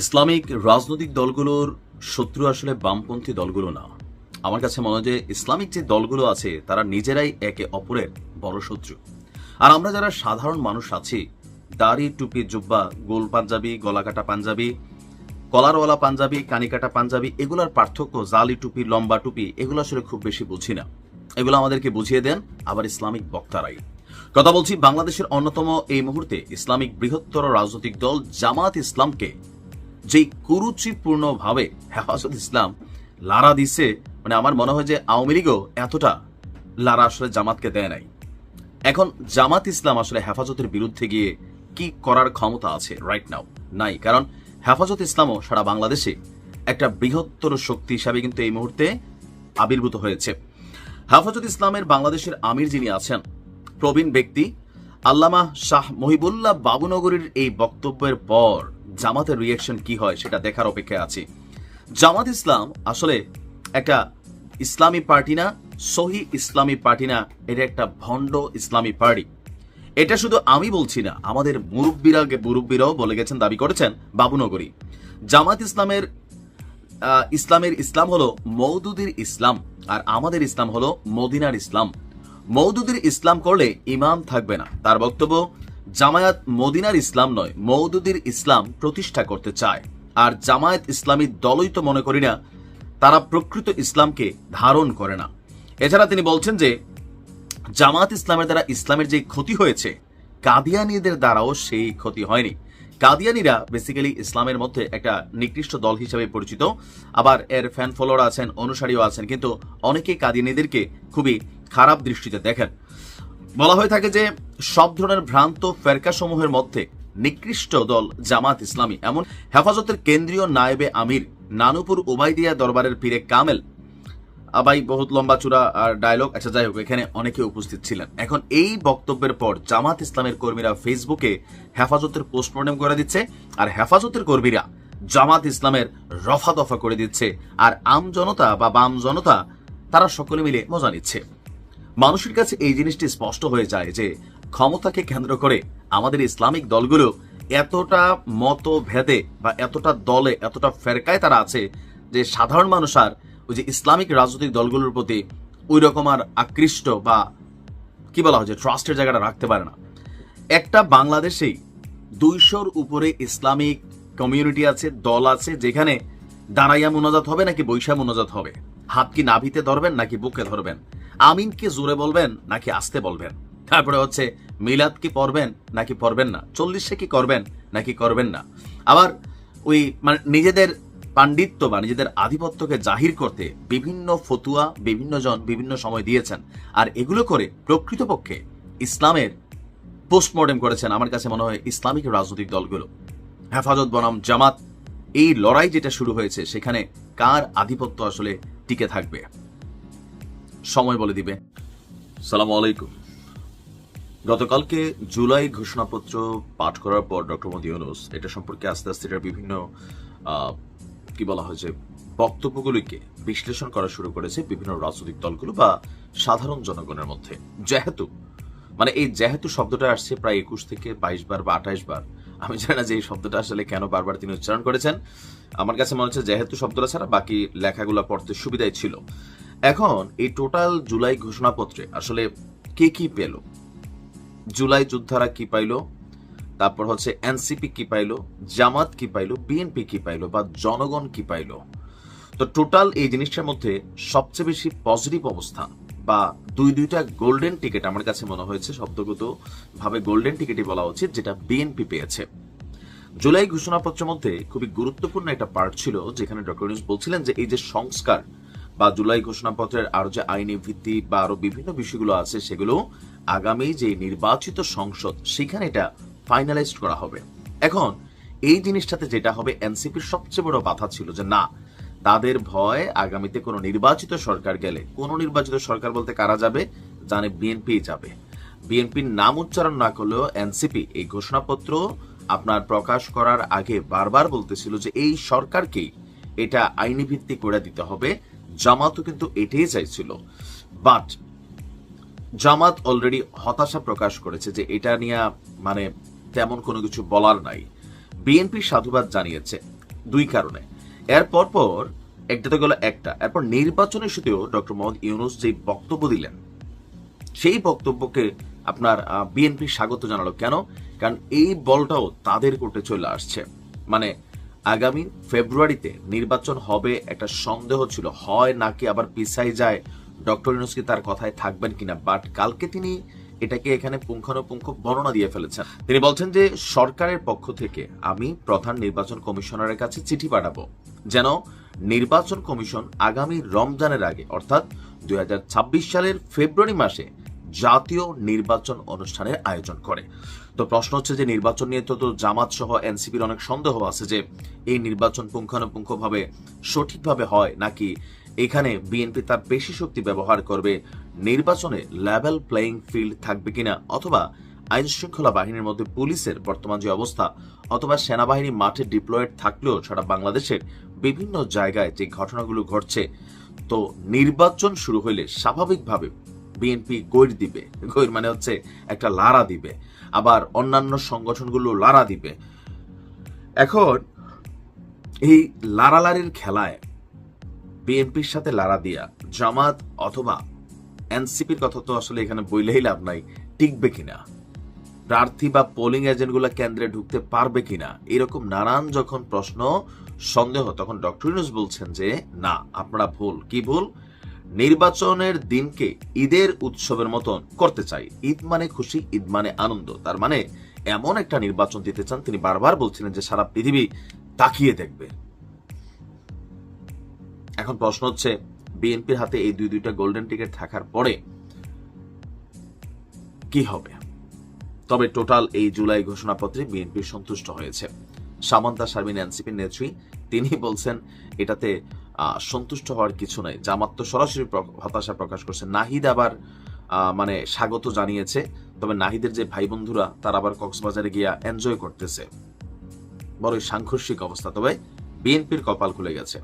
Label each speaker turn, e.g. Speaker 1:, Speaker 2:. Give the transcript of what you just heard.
Speaker 1: Islamic রাজনৈতিক দলগুলোর শত্রু আসলে বামপন্থী দলগুলো না। আমার কাছে মনে হয় যে ইসলামিক যে দলগুলো আছে, তারা নিজেরাই একে অপরের বড় শত্রু। আর আমরা যারা সাধারণ মানুষ আছি, দাড়ি, টুপি, জুব্বা, গোল পাঞ্জাবি, গলাকাটা পাঞ্জাবি, কলারওয়ালা পাঞ্জাবি, কানিকাটা পাঞ্জাবি, এগুলোর পার্থক্য জালি টুপি, লম্বা টুপি, এগুলো আসলে খুব বেশি বুঝি না। এগুলো আমাদেরকে বুঝিয়ে দেন আবার ইসলামিক বক্তারাই। কথা বলছি বাংলাদেশের অন্যতম এই মুহূর্তে ইসলামিক বৃহত্তর রাজনৈতিক দল জামাত ইসলামকে যেই কুরুচিপূর্ণভাবে হেফাজত ইসলাম লারা দিছে মানে আমার মনে হয় যে আওয়ামী লীগও এতটা লারা আসলে জামাতকে দেয় নাই। এখন জামাত ইসলাম আসলে হেফাজতের বিরুদ্ধে গিয়ে কি করার ক্ষমতা আছে রাইট নাও নাই, কারণ হেফাজত ইসলামও সারা বাংলাদেশে একটা বৃহত্তর শক্তি হিসাবে কিন্তু এই মুহূর্তে আবির্ভূত হয়েছে। হেফাজত ইসলামের বাংলাদেশের আমির যিনি আছেন, প্রবীণ ব্যক্তি আল্লামা শাহ মহিবুল্লাহ বাবুনগরীর এই বক্তব্যের পর জামাতের রিয়াকশন কি হয় সেটা দেখার অপেক্ষায় আছি। জামাত ইসলাম আসলে একটা ইসলামী পার্টি না, সহি ইসলামী পার্টি না এটা একটা ভণ্ড ইসলামী পার্টি। এটা শুধু আমি বলছি না, আমাদের মুরব্বীরা মুরব্বীরাও বলে গেছেন, দাবি করেছেন বাবুনগরী। জামাত ইসলামের ইসলামের ইসলাম হলো মৌদুদির ইসলাম, আর আমাদের ইসলাম হলো মদিনার ইসলাম। মৌদুদির ইসলাম করলে ইমাম থাকবে না। তার বক্তব্য জামায়াত মদিনার ইসলাম নয় মৌদুদির ইসলাম প্রতিষ্ঠা করতে চায়। আর জামায়াত ইসলামী দলই তো মনে করি না, তারা প্রকৃত ইসলামকে ধারণ করে না। এছাড়া তিনি বলছেন যে জামাত ইসলামের দ্বারা ইসলামের যে ক্ষতি হয়েছে, কাদিয়ানিদের দ্বারাও সেই ক্ষতি হয়নি। কাদিয়ানিরা বেসিক্যালি ইসলামের মধ্যে একটা নিকৃষ্ট দল হিসেবে পরিচিত, আবার এর ফ্যান ফলোয়ার আছেন, অনুসারীও আছেন, কিন্তু অনেকে কাদিয়ানিদেরকে খুবই খারাপ দৃষ্টিতে দেখেন। বলা হয়ে থাকে যে সব ধরনের ভ্রান্ত ফেরকা সমূহের মধ্যে নিকৃষ্ট দল জামাত ইসলামী। এমন হেফাজতের কেন্দ্রীয় নায়েবে আমির নানুপুর ওবাইদিয়া দরবারের পীরে কামেল। আবাই বহুত লম্বা চূড়া আর ডায়লগ আচ্ছা যাই হোক, এখানে অনেকে উপস্থিত ছিলেন। এখন এই বক্তব্যের পর জামাত ইসলামের কর্মীরা ফেসবুকে হেফাজতের পোস্টমর্টম করে দিচ্ছে আর হেফাজতের কর্মীরা জামাত ইসলামের রফা দফা করে দিচ্ছে। আর আম জনতা বা বাম জনতা, তারা সকলে মিলে মজা নিচ্ছে। মানুষের কাছে এই জিনিসটি স্পষ্ট হয়ে যায় যে ক্ষমতাকে কেন্দ্র করে আমাদের ইসলামিক দলগুলো এতটা মতভেদে বা এতটা দলে, এতটা ফেরকায় তারা আছে যে সাধারণ মানুষ আর ওই যে ইসলামিক রাজনৈতিক দলগুলোর প্রতি ওই রকম আর আকৃষ্ট বা কি বলা হয় যে ট্রাস্টের জায়গাটা রাখতে পারে না। একটা বাংলাদেশেই দুইশোর উপরে ইসলামিক কমিউনিটি আছে, দল আছে যেখানে দাঁড়াইয়া মোনাজাত হবে নাকি বৈশা মোনাজাত হবে? হাত কি নাভিতে ধরবেন নাকি বুকে ধরবেন? আমিনকে জোরে বলবেন নাকি আসতে বলবেন? তারপরে হচ্ছে মিলাদ কি পড়বেন নাকি পড়বেন না? চল্লিশে কি করবেন নাকি করবেন না? আবার ওই মানে নিজেদের পাণ্ডিত্য বা নিজেদের আধিপত্যকে জাহির করতে বিভিন্ন ফতুয়া বিভিন্ন জন বিভিন্ন সময় দিয়েছেন। আর এগুলো করে প্রকৃতপক্ষে ইসলামের পোস্টমর্টেম করেছেন আমার কাছে মনে হয় ইসলামিক রাজনৈতিক দলগুলো। হেফাজত, বনাম, জামাত, এই লড়াই যেটা শুরু হয়েছে সেখানে কার আধিপত্য আসলে টিকে থাকবে? সময় বলে দিবে। সালাম আলাইকুম। গতকালকে জুলাই ঘোষণাপত্র পাঠ করার পর ডক্টর মোদী ইউনুস এটা সম্পর্কে আস্তে আস্তে এটার বিভিন্ন কি বলা হয় যে, বক্তব্যগুলিকে বিশ্লেষণ করা শুরু করেছে বিভিন্ন রাজনৈতিক দলগুলো বা সাধারণ জনগণের মধ্যে। যেহেতু মানে এই যেহেতু শব্দটা আসছে প্রায় একুশ থেকে বাইশ বার বা আঠাইশ বার, আমি জানি না যে এই শব্দটা আসলে কেন বারবার তিনি উচ্চারণ করেছেন। আমার কাছে মনে হচ্ছে যেহেতু শব্দটা ছাড়া বাকি লেখাগুলো পড়তে সুবিধাই ছিল। এখন এই টোটাল জুলাই ঘোষণাপত্রে আসলে কে কি পেল? জুলাই যোদ্ধারা কি পাইলো? তারপর হচ্ছে এনসিপি কি পাইলো? জামাত কি পাইলো? বিএনপি কি পাইলো? বা জনগণ কি পাইলো? তো টোটাল এই জিনিসটার মধ্যে সবচেয়ে বেশি পজিটিভ অবস্থান বা দুই দুইটা গোল্ডেন টিকিট আমার কাছে মনে হয়েছে শব্দগত ভাবে গোল্ডেন টিকিটই বলা উচিত, যেটা বিএনপি পেয়েছে। জুলাই ঘোষণাপত্রের মধ্যে খুবই গুরুত্বপূর্ণ একটা পার্ট ছিল, যেখানে ডক্টর বলছিলেন যে এই যে সংস্কার বা জুলাই ঘোষণাপত্রের আরও যে আইনি ভিত্তি বা আরও বিভিন্ন বিষয়গুলো আছে, সেগুলো আগামী যে নির্বাচিত সংসদ, সেখানে এটা ফাইনালাইজড করা হবে। এখন, এই জিনিসটাতে যেটা হবে, এনসিপির সবচেয়ে বড় বাধা ছিল যে না, তাদের ভয় আগামীতে কোনো নির্বাচিত সরকার গেলে, কোন নির্বাচিত সরকার বলতে কারা যাবে? জানে বিএনপি যাবে। বিএনপির নাম উচ্চারণ না করলেও এনসিপি এই ঘোষণাপত্র আপনার প্রকাশ করার আগে বারবার বলতেছিল যে এই সরকারকেই এটা আইনি ভিত্তি করে দিতে হবে। জামাতও কিন্তু এটাই চাইছিল। বাট জামাত অলরেডি হতাশা প্রকাশ করেছে যে এটা নিয়ে মানে তেমন কোনো কিছু বলার নাই। বিএনপি সাধুবাদ জানিয়েছে দুই কারণে। এর পরপর একটা তো গেল একটা। এরপর নির্বাচনের ইস্যুতেও ডক্টর মোহাম্মদ ইউনুস যে বক্তব্য দিলেন, সেই বক্তব্যকে আপনার বিএনপি স্বাগত জানালো। কেন? কারণ এই বলটাও তাদের কোর্টে চলে আসছে। মানে আগামী ফেব্রুয়ারিতে নির্বাচন হবে একটা সন্দেহ ছিল। হয় নাকি আবার পিছাই যায়? ডক্টর ইউনুস কি তার কথায় থাকবেন কিনা? বাট কালকে তিনি এটাকে এখানে পুঙ্খানুপুঙ্খ বর্ণনা দিয়ে ফেলেছেন। তিনি বলছেন যে, সরকারের পক্ষ থেকে আমি প্রধান নির্বাচন কমিশনারের কাছে চিঠি পাঠাবো। যেন নির্বাচন কমিশন আগামী রমজানের আগে, অর্থাৎ দুই হাজার ছাব্বিশ সালের ফেব্রুয়ারি মাসে জাতীয় নির্বাচন অনুষ্ঠানের আয়োজন করে। তো প্রশ্ন হচ্ছে যে, নির্বাচন নিয়ে তো জামাত সহ এনসিপির অনেক সন্দেহ আছে যে, এই নির্বাচন পুঙ্খানুপুঙ্খভাবে সঠিকভাবে হয় নাকি এখানে বিএনপি তার বেশি শক্তি ব্যবহার করবে, নির্বাচনে লেভেল প্লেয়িং ফিল্ড থাকবে কিনা, অথবা আইন শৃঙ্খলা বাহিনীর মধ্যে পুলিশের বর্তমান যে অবস্থা, অথবা সেনাবাহিনী মাঠে ডিপ্লয়েড থাকলেও সারা বাংলাদেশের বিভিন্ন জায়গায় যে ঘটনাগুলো ঘটছে, তো নির্বাচন শুরু হইলে স্বাভাবিকভাবে বিএনপি গৈর দিবে। গৈর মানে হচ্ছে একটা লারা দিবে। আবার অন্যান্য সংগঠনগুলো লারা দিবে। এখন এই লারালারির খেলায় বিএনপির সাথে লারা দিয়া জামাত অথবা এনসিপির কথা তো আসলে এখানে বইলেই লাভ নাই, টিকবে কিনা? প্রার্থী বা পোলিং এজেন্টগুলো কেন্দ্রে ঢুকতে পারবে কিনা? এরকম নানান যখন প্রশ্ন, সন্দেহ, তখন ডক্টর ইউনুস বলছেন যে, না, আপনারা ভুল। কি ভুল? নির্বাচনের দিনকে ঈদের উৎসবের মতন করতে চাই। ঈদ মানে খুশি, ঈদ মানে আনন্দ। তার মানে এমন একটা নির্বাচন দিতে চান, তিনি বারবার বলছিলেন যে সারা পৃথিবী তাকিয়ে দেখবে। এখন প্রশ্ন হচ্ছে, বিএনপির হাতে এই দুই দুইটা গোল্ডেন টিকিট থাকার পরে কি হবে? তবে টোটাল এই জুলাই ঘোষণাপত্রে বিএনপি সন্তুষ্ট হয়েছে। সামান্তা, শারমিন, এনসিপির নেত্রী, তিনি বলছেন, এটাতে সন্তুষ্ট হওয়ার কিছু নাই। জামাত তো সরাসরি হতাশা প্রকাশ করছে। নাহিদ আবার মানে স্বাগত জানিয়েছে। তবে নাহিদের যে ভাই বন্ধুরা, তারা আবার কক্সবাজারে গিয়া এনজয় করতেছে। বড়ই সাংঘর্ষিক অবস্থা। তবে বিএনপির কপাল খুলে গেছে।